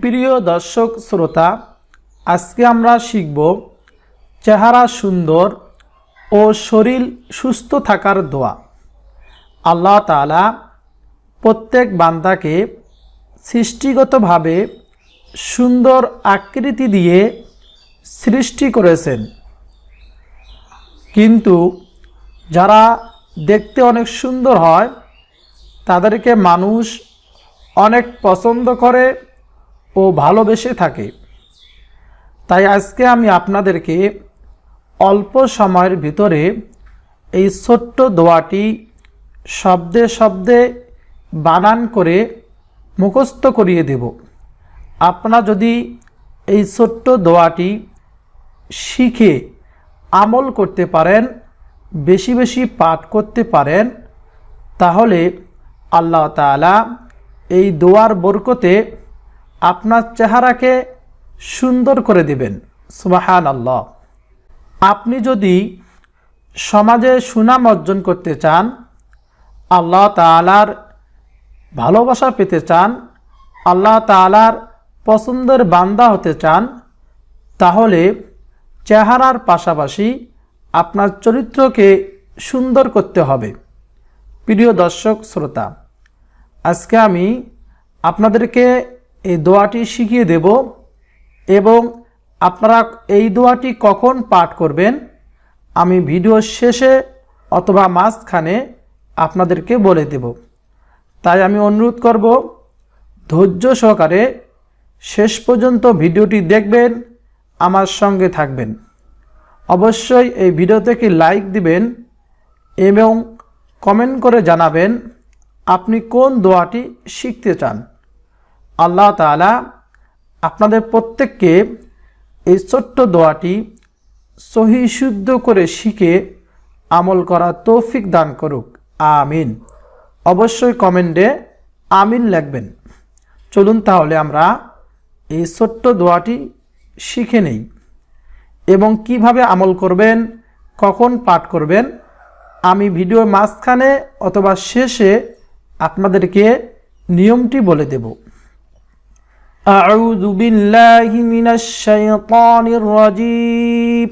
প্রিয় দর্শক শ্রোতা, আজকে আমরা শিখব চেহারা সুন্দর ও শরীর সুস্থ থাকার দোয়া। আল্লাহ তাআলা প্রত্যেক বান্দাকে সৃষ্টিগতভাবে সুন্দর আকৃতি দিয়ে সৃষ্টি করেছেন। কিন্তু যারা দেখতে অনেক সুন্দর হয়, তাদেরকে মানুষ অনেক পছন্দ করে ও ভালোবেসে থাকে। তাই আজকে আমি আপনাদেরকে অল্প সময়ের ভিতরে এই ছোট্ট দোয়াটি শব্দে শব্দে বানান করে মুখস্থ করিয়ে দেব। আপনারা যদি এই ছোট্ট দোয়াটি শিখে আমল করতে পারেন, বেশি বেশি পাঠ করতে পারেন, তাহলে আল্লাহ তাআলা এই দোয়ার বরকতে আপনার চেহারাকে সুন্দর করে দিবেন। সুবাহান আল্লাহ আপনি যদি সমাজে সুনাম অর্জন করতে চান, আল্লাহ তাআলার ভালোবাসা পেতে চান, আল্লাহ তাআলার পছন্দের বান্দা হতে চান, তাহলে চেহারার পাশাপাশি আপনার চরিত্রকে সুন্দর করতে হবে। প্রিয় দর্শক, শ্রোতা, আজকে আমি আপনাদেরকে এই দোয়াটি শিখিয়ে দেব এবং আপনারা এই দোয়াটি কখন পাঠ করবেন আমি ভিডিও শেষে অথবা মাঝখানে আপনাদেরকে বলে দেব। তাই আমি অনুরোধ করব, ধৈর্য সহকারে শেষ পর্যন্ত ভিডিওটি দেখবেন, আমার সঙ্গে থাকবেন। অবশ্যই এই ভিডিও থেকে লাইক দিবেন এবং কমেন্ট করে জানাবেন আপনি কোন দোয়াটি শিখতে চান। আল্লাহ তাআলা আপনাদের প্রত্যেককে এই ছোট্ট দোয়াটি সহি শুদ্ধ করে শিখে আমল করা তৌফিক দান করুক। আমিন। অবশ্যই কমেন্টে আমিন লিখবেন। চলুন তাহলে আমরা এই ছোট্ট দোয়াটি শিখে নেই এবং কীভাবে আমল করবেন, কখন পাঠ করবেন, আমি ভিডিওর মাঝখানে অথবা শেষে আপনাদেরকে নিয়মটি বলে দেব। أعوذ بالله من الشيطان الرجيم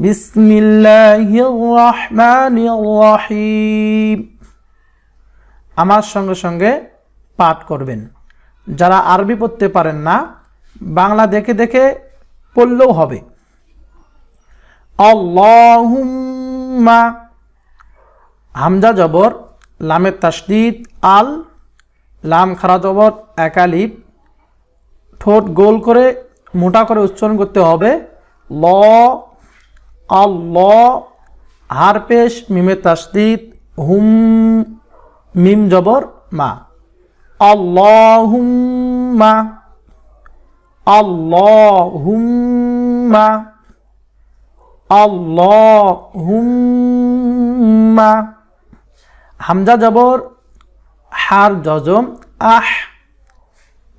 بسم الله الرحمن الرحيم আমার সঙ্গে সঙ্গে পাঠ করবেন যারা আরবি পড়তে পারেন না বাংলা দেখে দেখে পড়লেও হবে আল্লাহুম্মা হামজা জবর লামের তাসদিদ আল লাম খারা জবর একালিপ ঠোঁট গোল করে, মোটা করে উচ্চারণ করতে হবে। ল, আল হার পেশ, মিমে তাসদিদ, হুম, মিম জবর মা আল হুম মা আল হুম মা। আল্লাহুম্মা আল্লাহুম্মা আল্লাহুম্মা। হামজা জবর হার জজম আহ।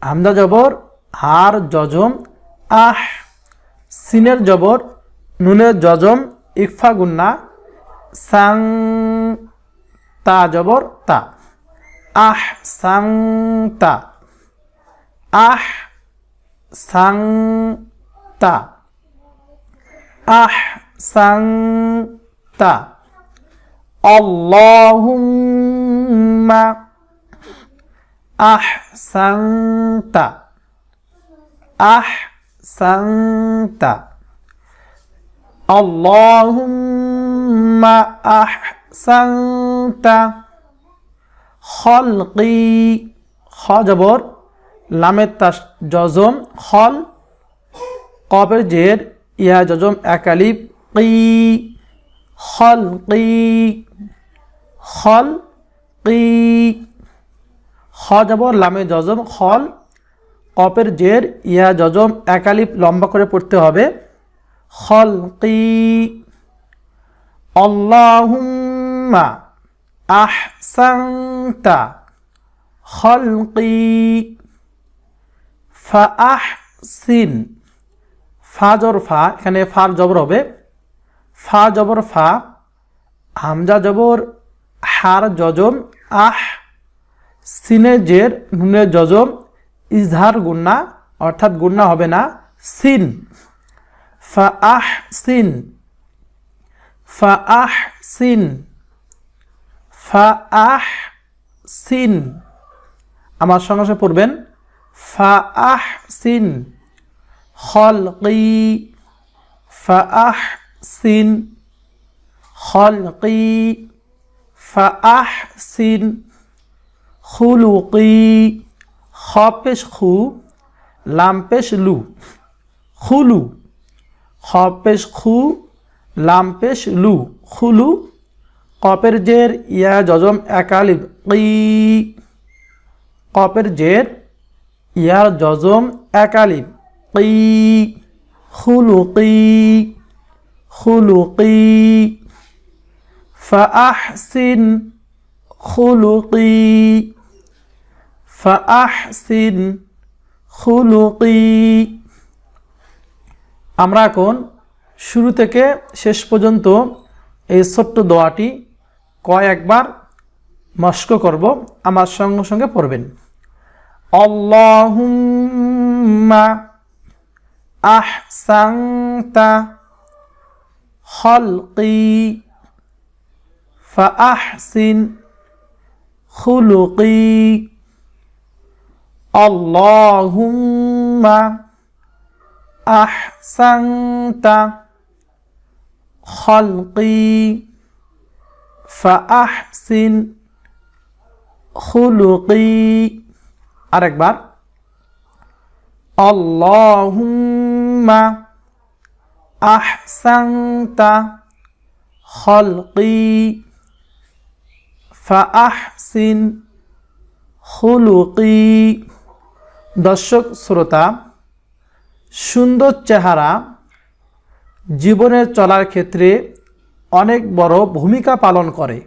হামজা জবর, হার জজম আহ। সিনের জবর, নুনের জজম ইকফা গুন্না সাং তা জবর তা। আহ সাং তা আহ সাং তা আহ সাং তা আল্লাহুম্মা আহসানতা। আহসানতা। আল্লাহুম্মা আহসানতা। খলকি। খ জবর। লামের তাস জজম। খল। কবের জের। ইয়া জজম। একালিপ কি। খল কি খল। কি। খ জবর, লামে জজম, খল, কপের জের, ইয়া জজম একালিপ লম্বা করে পড়তে হবে। খল কি আল্লাহুম্মা আহসানতা। খলকি ফা আহসিন ফা জবর ফা, এখানে ফার জবর হবে। ফা জবর, ফা, হামজা জবর, হার জজম, আহ সিনে জের, নুনে জজম, ইজহার গুন্না, অর্থাৎ গুন্না হবে না, সিন। ফা আহ সিন ফা আহ সিন ফা আহ সিন আমার সঙ্গে সঙ্গে পড়বেন। ফা আহ সিন খলকি। ফা আহ সিন খলকি। ফা আহ সিন খুলুকি খ পেশ খু লাম পেশ লু খুলু খ পেশ খু লাম পেশ লু খুলু কপের জের ইয়া জজম একালিব কি কপের জের ইয়ার জজম একালিব কি খুলুকি খুলুকি فأحسن خلقي ফাহসিন খুলুকি। আমরা এখন শুরু থেকে শেষ পর্যন্ত এই ছোট্ট দোয়াটি কয়েকবার মস্ক করব, আমার সঙ্গে সঙ্গে পড়বেন। অল্লাহুম্মা আহসাংতা খলকি ফাহসিন খুলুকি। اللهم أحسنت خلقي فأحسن خلقي আরেকবার اللهم أحسنت خلقي ফাআহসিন খুলুকি দর্শক, শ্রোতা, সুন্দর চেহারা, জীবনের চলার ক্ষেত্রে অনেক বড় ভূমিকা পালন করে।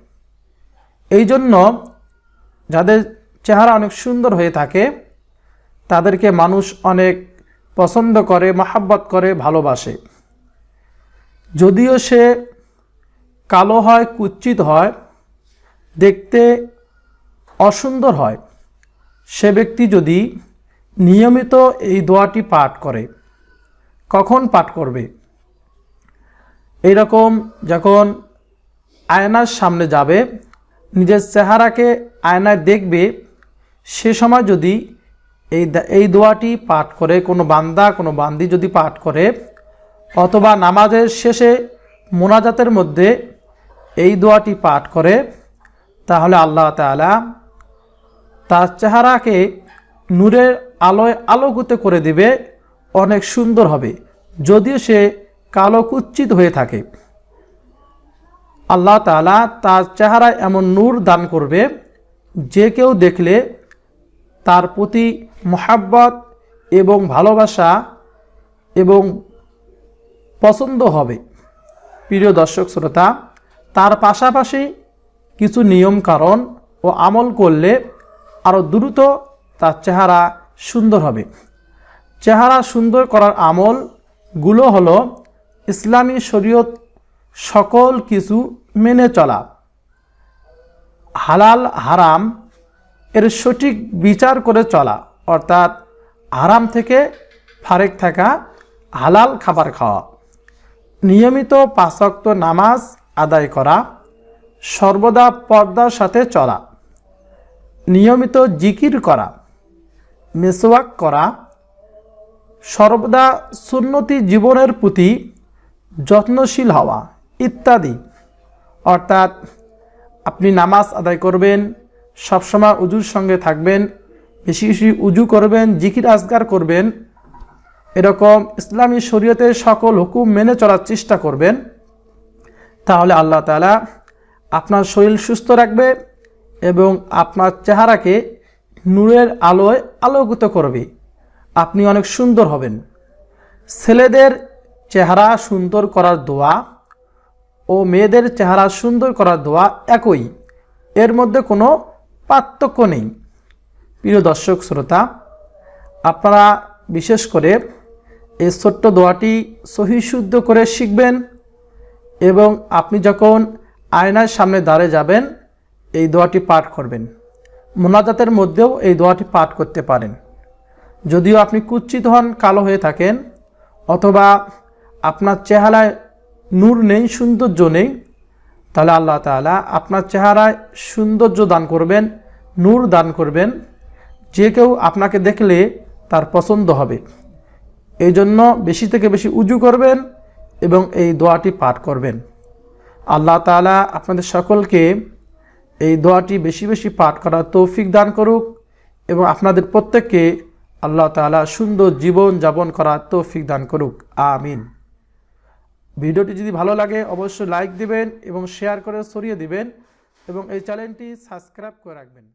এই জন্য যাদের চেহারা অনেক সুন্দর হয়ে থাকে, তাদেরকে মানুষ অনেক পছন্দ করে, মাহাব্বত করে, ভালোবাসে। যদিও সে কালো হয়, কুচ্ছিত হয়, দেখতে অসুন্দর হয়, সে ব্যক্তি যদি নিয়মিত এই দোয়াটি পাঠ করে। কখন পাঠ করবে? এইরকম যখন আয়নার সামনে যাবে, নিজের চেহারাকে আয়নায় দেখবে, সে সময় যদি এই এই দোয়াটি পাঠ করে, কোনো বান্দা, কোনো বান্দি যদি পাঠ করে, অথবা নামাজের শেষে মোনাজাতের মধ্যে এই দোয়াটি পাঠ করে, তাহলে আল্লাহ তালা তার চেহারাকে নূরের আলোয় আলোকিত করে দিবে, অনেক সুন্দর হবে। যদিও সে কালো কুচ্ছিত হয়ে থাকে। আল্লাহ তালা তার চেহারায় এমন নূর দান করবে, যে কেউ দেখলে তার প্রতি মোহাব্বত এবং ভালোবাসা এবং পছন্দ হবে। প্রিয় দর্শক শ্রোতা, তার পাশাপাশি কিছু নিয়ম কারণ ও আমল করলে আরও দ্রুত তার চেহারা সুন্দর হবে। চেহারা সুন্দর করার আমলগুলো হলো ইসলামী শরীয়ত সকল কিছু মেনে চলা। হালাল, হারাম এর সঠিক বিচার করে চলা। অর্থাৎ হারাম থেকে ফারেক থাকা, হালাল খাবার খাওয়া। নিয়মিত পাঁচক্ত নামাজ আদায় করা, সর্বদা পর্দার সাথে চলা। নিয়মিত জিকির করা। মেসোয়াক করা, সর্বদা সুন্নতি জীবনের প্রতি যত্নশীল হওয়া ইত্যাদি। অর্থাৎ আপনি নামাজ আদায় করবেন, সবসময় উজুর সঙ্গে থাকবেন, বেশি বেশি উজু করবেন, জিকির আজগার করবেন, এরকম ইসলামী শরীয়তের সকল হুকুম মেনে চলার চেষ্টা করবেন, তাহলে আল্লাহ তালা আপনার শরীর সুস্থ রাখবে এবং আপনার চেহারাকে নূরের আলোয় আলোকিত করবে। আপনি অনেক সুন্দর হবেন। ছেলেদের চেহারা সুন্দর করার দোয়া ও মেয়েদের চেহারা সুন্দর করার দোয়া একই। এর মধ্যে কোনো পার্থক্য নেই। প্রিয় দর্শক, শ্রোতা, আপনারা বিশেষ করে এই ছোট্ট দোয়াটি সহি শুদ্ধ করে শিখবেন এবং আপনি যখন আয়নার সামনে দাঁড়িয়ে যাবেন, এই দোয়াটি পাঠ করবেন। মোনাজাতের মধ্যেও এই দোয়াটি পাঠ করতে পারেন। যদিও আপনি কুচ্ছিত হন, কালো হয়ে থাকেন, অথবা আপনার চেহারায় নূর নেই, সৌন্দর্য নেই, তাহলে আল্লাহ তাআলা আপনার চেহারায় সৌন্দর্য দান করবেন, নূর দান করবেন, যে কেউ আপনাকে দেখলে তার পছন্দ হবে। এই জন্য বেশি থেকে বেশি উজু করবেন এবং এই দোয়াটি পাঠ করবেন। আল্লাহ তাআলা আপনাদের সকলকে এই দোয়াটি বেশি বেশি পাঠ করার তৌফিক দান করুক এবং আপনাদের প্রত্যেককে আল্লাহ তালা সুন্দর জীবন যাপন করার তৌফিক দান করুক। আমিন। ভিডিওটি যদি ভালো লাগে, অবশ্যই লাইক দিবেন এবং শেয়ার করে সরিয়ে দিবেন এবং এই চ্যানেলটি সাবস্ক্রাইব করে রাখবেন।